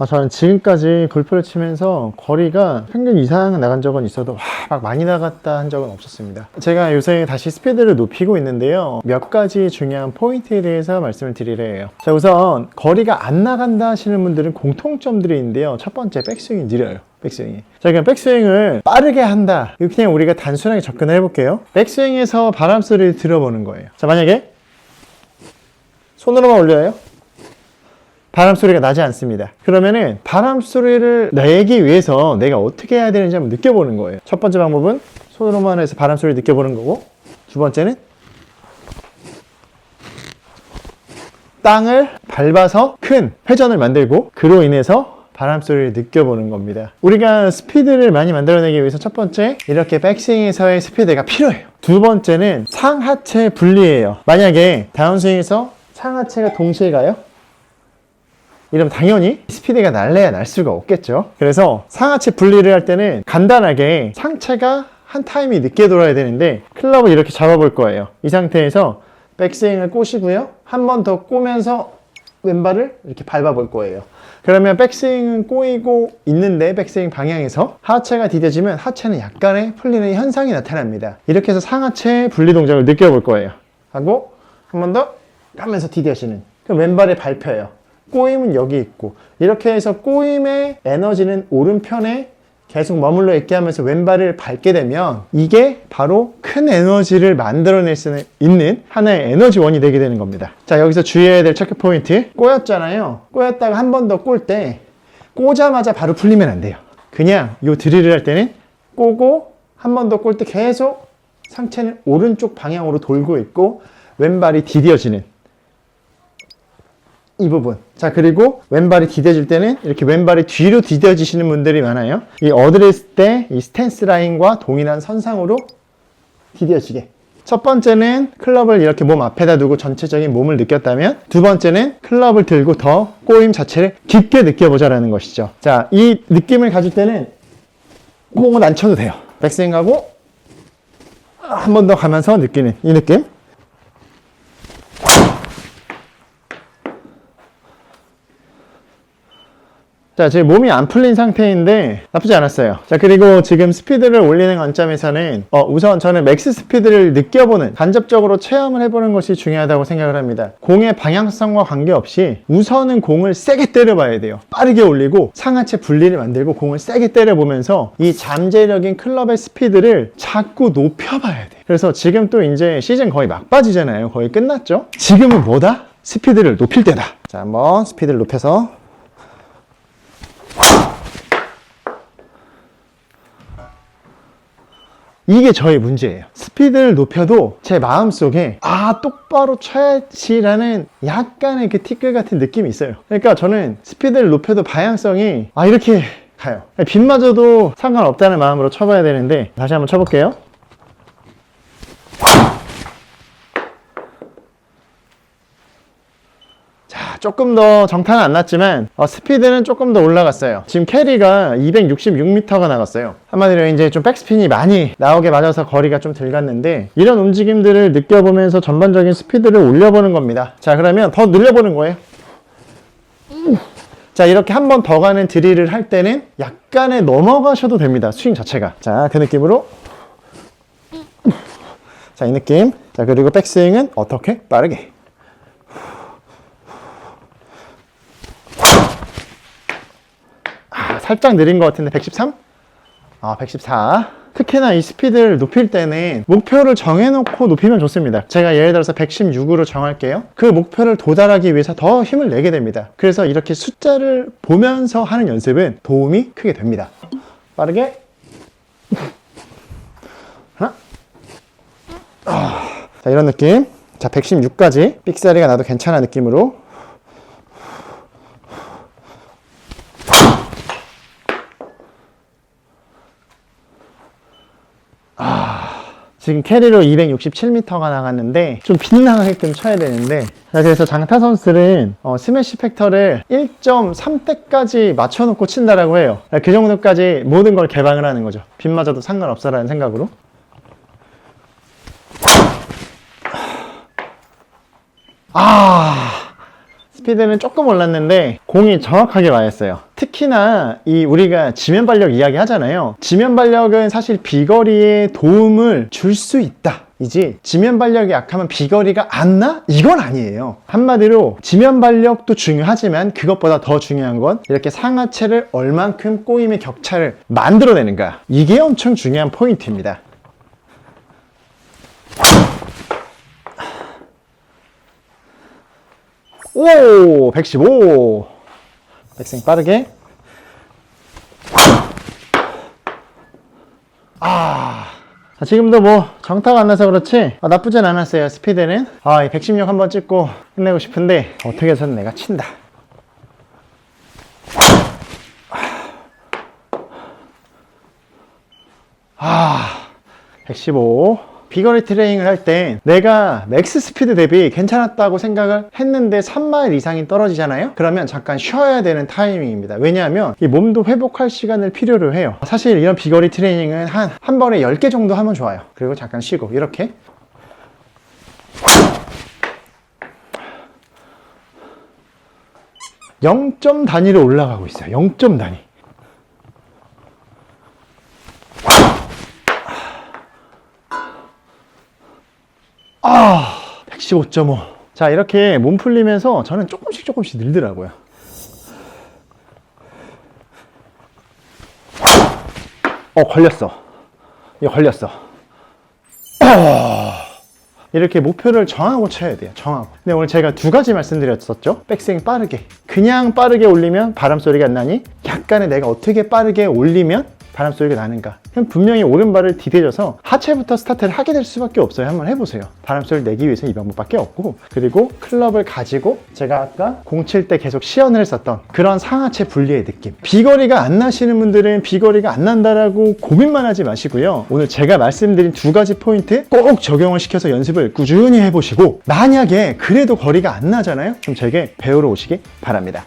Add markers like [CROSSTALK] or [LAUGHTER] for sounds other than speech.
아, 저는 지금까지 골프를 치면서 거리가 평균 이상 나간 적은 있어도 와, 막 많이 나갔다 한 적은 없었습니다. 제가 요새 다시 스피드를 높이고 있는데요. 몇 가지 중요한 포인트에 대해서 말씀을 드리래요. 자, 우선 거리가 안 나간다 하시는 분들은 공통점들이 있는데요. 첫 번째, 백스윙이 느려요. 백스윙이. 자, 그럼 백스윙을 빠르게 한다. 그냥 우리가 단순하게 접근을 해볼게요. 백스윙에서 바람 소리를 들어보는 거예요. 자, 만약에 손으로만 올려요. 바람 소리가 나지 않습니다. 그러면은 바람 소리를 내기 위해서 내가 어떻게 해야 되는지 한번 느껴보는 거예요. 첫 번째 방법은 손으로만 해서 바람 소리 느껴보는 거고, 두 번째는 땅을 밟아서 큰 회전을 만들고 그로 인해서 바람 소리를 느껴보는 겁니다. 우리가 스피드를 많이 만들어내기 위해서 첫 번째 이렇게 백스윙에서의 스피드가 필요해요. 두 번째는 상하체 분리예요. 만약에 다운스윙에서 상하체가 동시에 가요? 이러면 당연히 스피드가 날래야 날 수가 없겠죠. 그래서 상하체 분리를 할 때는 간단하게 상체가 한 타임이 늦게 돌아야 되는데 클럽을 이렇게 잡아볼 거예요. 이 상태에서 백스윙을 꼬시고요. 한 번 더 꼬면서 왼발을 이렇게 밟아볼 거예요. 그러면 백스윙은 꼬이고 있는데 백스윙 방향에서 하체가 디뎌지면 하체는 약간의 풀리는 현상이 나타납니다. 이렇게 해서 상하체 분리 동작을 느껴볼 거예요. 하고 한 번 더 하면서 디뎌지는. 그럼 왼발에 밟혀요. 꼬임은 여기 있고 이렇게 해서 꼬임의 에너지는 오른편에 계속 머물러 있게 하면서 왼발을 밟게 되면 이게 바로 큰 에너지를 만들어낼 수 있는 하나의 에너지원이 되게 되는 겁니다. 자, 여기서 주의해야 될 체크 포인트. 꼬였잖아요. 꼬였다가 한 번 더 꼴 때 꼬자마자 바로 풀리면 안 돼요. 그냥 요 드릴을 할 때는 꼬고 한 번 더 꼴 때 계속 상체는 오른쪽 방향으로 돌고 있고 왼발이 디뎌지는 이 부분. 자, 그리고 왼발이 디뎌질 때는 이렇게 왼발이 뒤로 디뎌지시는 분들이 많아요. 이 어드레스 때 이 스탠스 라인과 동일한 선상으로 디뎌지게. 첫 번째는 클럽을 이렇게 몸 앞에다 두고 전체적인 몸을 느꼈다면 두 번째는 클럽을 들고 더 꼬임 자체를 깊게 느껴보자라는 것이죠. 자, 이 느낌을 가질 때는 공은 안 쳐도 돼요. 백스윙하고 한 번 더 가면서 느끼는 이 느낌. 자, 지금 몸이 안 풀린 상태인데 나쁘지 않았어요. 자, 그리고 지금 스피드를 올리는 관점에서는 어, 우선 저는 맥스 스피드를 느껴보는 간접적으로 체험을 해보는 것이 중요하다고 생각을 합니다. 공의 방향성과 관계없이 우선은 공을 세게 때려봐야 돼요. 빠르게 올리고 상하체 분리를 만들고 공을 세게 때려보면서 이 잠재력인 클럽의 스피드를 자꾸 높여봐야 돼. 그래서 지금 또 이제 시즌 거의 막바지잖아요. 거의 끝났죠? 지금은 뭐다? 스피드를 높일 때다. 자, 한번 스피드를 높여서 이게 저의 문제예요. 스피드를 높여도 제 마음속에 아 똑바로 쳐야지라는 약간의 그 티끌 같은 느낌이 있어요. 그러니까 저는 스피드를 높여도 방향성이 아 이렇게 가요. 빗마저도 상관없다는 마음으로 쳐봐야 되는데 다시 한번 쳐볼게요. 조금 더 정타는 안 났지만 어, 스피드는 조금 더 올라갔어요. 지금 캐리가 266m가 나갔어요. 한마디로 이제 좀 백스핀이 많이 나오게 맞아서 거리가 좀 덜 갔는데 이런 움직임들을 느껴보면서 전반적인 스피드를 올려보는 겁니다. 자, 그러면 더 늘려보는 거예요. 자, 이렇게 한 번 더 가는 드릴을 할 때는 약간의 넘어가셔도 됩니다. 스윙 자체가. 자, 그 느낌으로. 자, 이 느낌. 자, 그리고 백스윙은 어떻게? 빠르게. 살짝 느린 것 같은데 113? 아, 114. 특히나 이 스피드를 높일 때는 목표를 정해놓고 높이면 좋습니다. 제가 예를 들어서 116으로 정할게요. 그 목표를 도달하기 위해서 더 힘을 내게 됩니다. 그래서 이렇게 숫자를 보면서 하는 연습은 도움이 크게 됩니다. 빠르게. [LAUGHS] 하나. 아, 자, 이런 느낌. 자, 116까지 삑사리가 나도 괜찮은 느낌으로 지금 캐리로 267m가 나갔는데 좀 빗나가게끔 쳐야 되는데 자, 그래서 장타 선수들은 어, 스매시 팩터를 1.3대까지 맞춰놓고 친다라고 해요. 그 정도까지 모든 걸 개방을 하는 거죠. 빗 맞아도 상관없어라는 생각으로. 아 스피드는 조금 올랐는데 공이 정확하게 맞았어요 특히나 이 우리가 지면 발력 이야기 하잖아요. 지면 발력은 사실 비거리에 도움을 줄 수 있다. 이지 지면 발력이 약하면 비거리가 안 나? 이건 아니에요. 한마디로 지면 발력도 중요하지만 그것보다 더 중요한 건 이렇게 상하체를 얼만큼 꼬임의 격차를 만들어내는가. 이게 엄청 중요한 포인트입니다. 오, 115. 백스윙 빠르게. 아. 자, 지금도 뭐 정타가 안 나서 그렇지 아, 나쁘진 않았어요 스피드는 아, 이 116 한번 찍고 끝내고 싶은데 어떻게 해서는 내가 친다 아, 115. 비거리 트레이닝을 할 때 내가 맥스 스피드 대비 괜찮았다고 생각을 했는데 3마일 이상이 떨어지잖아요? 그러면 잠깐 쉬어야 되는 타이밍입니다. 왜냐하면 이 몸도 회복할 시간을 필요로 해요. 사실 이런 비거리 트레이닝은 한, 한 번에 10개 정도 하면 좋아요. 그리고 잠깐 쉬고, 이렇게. 영점 단위로 올라가고 있어요. 0점 단위. 115.5. 자, 이렇게 몸 풀리면서 저는 조금씩 조금씩 늘더라고요. 어, 걸렸어. 이거 걸렸어. 아, [CLEARS THROAT] 이렇게 목표를 정하고 쳐야 돼요. 정하고. 근데 오늘 제가 두 가지 말씀드렸었죠. 백스윙 빠르게. 그냥 빠르게 올리면 바람 소리가 안 나니 약간의 내가 어떻게 빠르게 올리면 바람 소리가 나는가. 그럼 분명히 오른발을 디뎌져서 하체부터 스타트를 하게 될 수밖에 없어요. 한번 해보세요. 바람 소리를 내기 위해서 이 방법밖에 없고 그리고 클럽을 가지고 제가 아까 공 칠 때 계속 시연을 했었던 그런 상하체 분리의 느낌. 비거리가 안 나시는 분들은 비거리가 안 난다라고 고민만 하지 마시고요. 오늘 제가 말씀드린 두 가지 포인트 꼭 적용을 시켜서 연습을 꾸준히 해보시고 만약에 그래도 거리가 안 나잖아요. 그럼 제게 배우러 오시기 바랍니다.